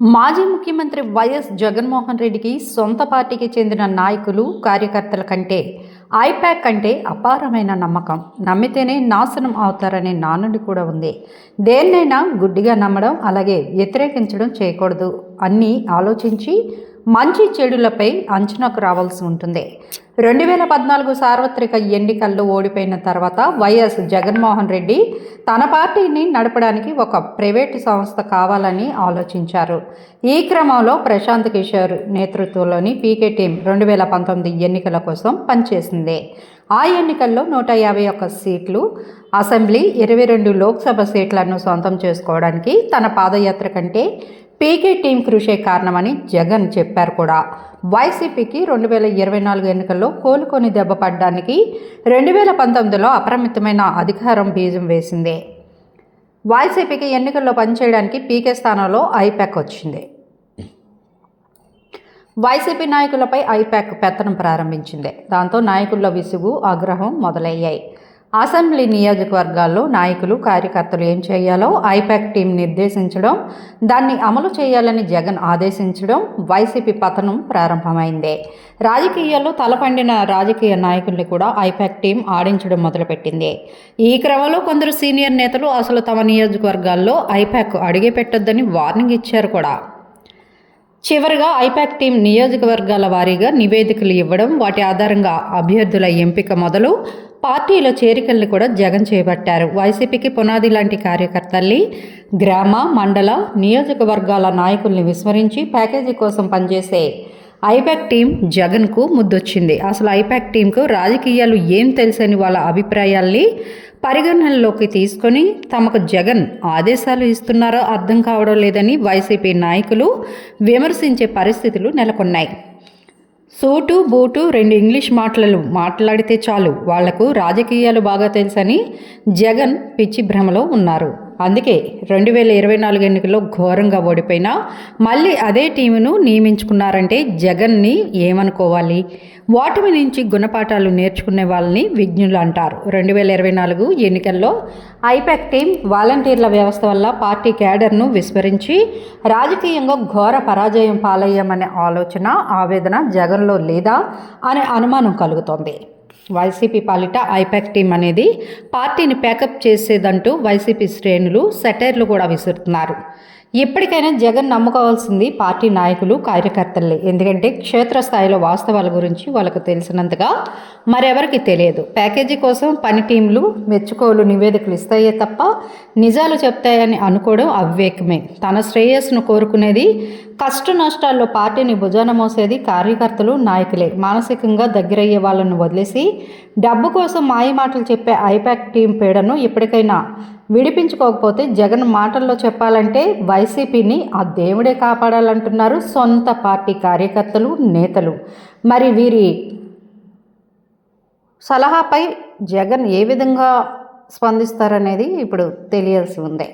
మాజీ ముఖ్యమంత్రి వైఎస్ జగన్మోహన్ రెడ్డికి సొంత పార్టీకి చెందిన నాయకులు కార్యకర్తల కంటే ఐప్యాక్ కంటే అపారమైన నమ్మకం. నమ్మితేనే నాశనం అవుతారనే నానుడి కూడా ఉంది. దేన్నైనా గుడ్డిగా నమ్మడం అలాగే వ్యతిరేకించడం చేయకూడదు అన్నీ ఆలోచించి మంచి చెడులపై అంచనాకు రావాల్సి ఉంటుంది. రెండు వేల పద్నాలుగు సార్వత్రిక ఎన్నికల్లో ఓడిపోయిన తర్వాత వైఎస్ జగన్మోహన్ రెడ్డి తన పార్టీని నడపడానికి ఒక ప్రైవేటు సంస్థ కావాలని ఆలోచించారు. ఈ క్రమంలో ప్రశాంత్ కిషోర్ నేతృత్వంలోని పీకే టీం రెండు వేల పంతొమ్మిది ఎన్నికల కోసం పనిచేసింది. ఆ ఎన్నికల్లో నూట యాభై ఒక్క సీట్లు అసెంబ్లీ ఇరవై రెండు లోక్సభ సీట్లను సొంతం చేసుకోవడానికి తన పాదయాత్ర కంటే పీకే టీం కృషే కారణమని జగన్ చెప్పారు కూడా. వైసీపీకి రెండు వేల ఇరవై నాలుగు ఎన్నికల్లో కోలుకొని దెబ్బపడడానికి రెండు వేల పంతొమ్మిదిలో అపరిమితమైన అధికారం బీజం వేసింది. వైసీపీకి ఎన్నికల్లో పనిచేయడానికి పీకే స్థానంలో ఐపాక్ వచ్చింది. వైసీపీ నాయకులపై ఐపాక్ పెత్తనం ప్రారంభించింది. దాంతో నాయకుల్లో విసుగు ఆగ్రహం మొదలయ్యాయి. అసెంబ్లీ నియోజకవర్గాల్లో నాయకులు కార్యకర్తలు ఏం చేయాలో ఐపాక్ టీం నిర్దేశించడం దాన్ని అమలు చేయాలని జగన్ ఆదేశించడం వైసీపీ పతనం ప్రారంభమైంది. రాజకీయాల్లో తలపండిన రాజకీయ నాయకుల్ని కూడా ఐపాక్ టీం ఆడించడం మొదలుపెట్టింది. ఈ క్రమంలో కొందరు సీనియర్ నేతలు అసలు తమ నియోజకవర్గాల్లో ఐపాక్ అడిగే పెట్టొద్దని వార్నింగ్ ఇచ్చారు కూడా. చివరిగా ఐపాక్ టీం నియోజకవర్గాల వారీగా నివేదికలు ఇవ్వడం వాటి ఆధారంగా అభ్యర్థుల ఎంపిక మొదలు పార్టీలో చేరికల్ని కూడా జగన్ చేపట్టారు. వైసీపీకి పునాది లాంటి కార్యకర్తల్ని గ్రామ మండల నియోజకవర్గాల నాయకుల్ని విస్మరించి ప్యాకేజీ కోసం పనిచేసే ఐపాక్ టీం జగన్కు ముద్దొచ్చింది. అసలు ఐపాక్ టీంకు రాజకీయాలు ఏం తెలుసని వాళ్ళ అభిప్రాయాల్ని పరిగణనలోకి తీసుకొని తమకు జగన్ ఆదేశాలు ఇస్తున్నారో అర్థం కావడం లేదని వైసీపీ నాయకులు విమర్శించే పరిస్థితులు నెలకొన్నాయి. సూటు బూటు రెండు ఇంగ్లీష్ మాటలు మాట్లాడితే చాలు. వాళ్ళకు రాజకీయాలు బాగా తెలుసని జగన్ పిచ్చి భ్రమలో ఉన్నారు. అందుకే రెండు వేల ఇరవై నాలుగు ఎన్నికల్లో ఘోరంగా ఓడిపోయినా మళ్ళీ అదే టీమును నియమించుకున్నారంటే జగన్ని ఏమనుకోవాలి? ఓటమి నుంచి గుణపాఠాలు నేర్చుకునే వాళ్ళని విజ్ఞులు అంటారు. రెండు వేల ఇరవై నాలుగు ఎన్నికల్లో ఐపాక్ టీం వాలంటీర్ల వ్యవస్థ వల్ల పార్టీ క్యాడర్ను విస్మరించి రాజకీయంగా ఘోర పరాజయం పాలయ్యామనే ఆలోచన ఆవేదన జగన్లో లేదా అనే అనుమానం కలుగుతోంది. వైసీపీ పాలిట ఐపాక్ టీం అనేది పార్టీని ప్యాకప్ చేసేదంటూ వైసీపీ శ్రేణులు సెటైర్లు కూడా విసురుతున్నారు. ఎప్పటికైనా జగన్ నమ్ముకోవాల్సింది పార్టీ నాయకులు కార్యకర్తలే. ఎందుకంటే క్షేత్రస్థాయిలో వాస్తవాల గురించి వాళ్ళకు తెలిసినంతగా మరెవరికి తెలియదు. ప్యాకేజీ కోసం పని టీంలు మెచ్చుకోలు నివేదికలు ఇస్తాయే తప్ప నిజాలు చెప్తాయని అనుకోవడం అవివేకమే. తన శ్రేయస్సును కోరుకునేది కష్ట నష్టాల్లో పార్టీని భుజాన మోసేది కార్యకర్తలు నాయకులే. మానసికంగా దగ్గరయ్యే వాళ్ళను వదిలేసి డబ్బు కోసం మాయమాటలు చెప్పే ఐపాక్ టీం పీడను ఎప్పటికైనా విడిపించుకోకపోతే జగన్ మాటల్లో చెప్పాలంటే వైసీపీని ఆ దేవుడే కాపాడాలంటున్నారు సొంత పార్టీ కార్యకర్తలు నేతలు. మరి వీరి సలహాపై జగన్ ఏ విధంగా స్పందిస్తారనేది ఇప్పుడు తెలియాల్సి ఉంది.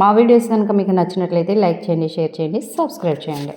మా వీడియోస్ కనుక మీకు నచ్చినట్లయితే లైక్ చేయండి షేర్ చేయండి సబ్స్క్రైబ్ చేయండి.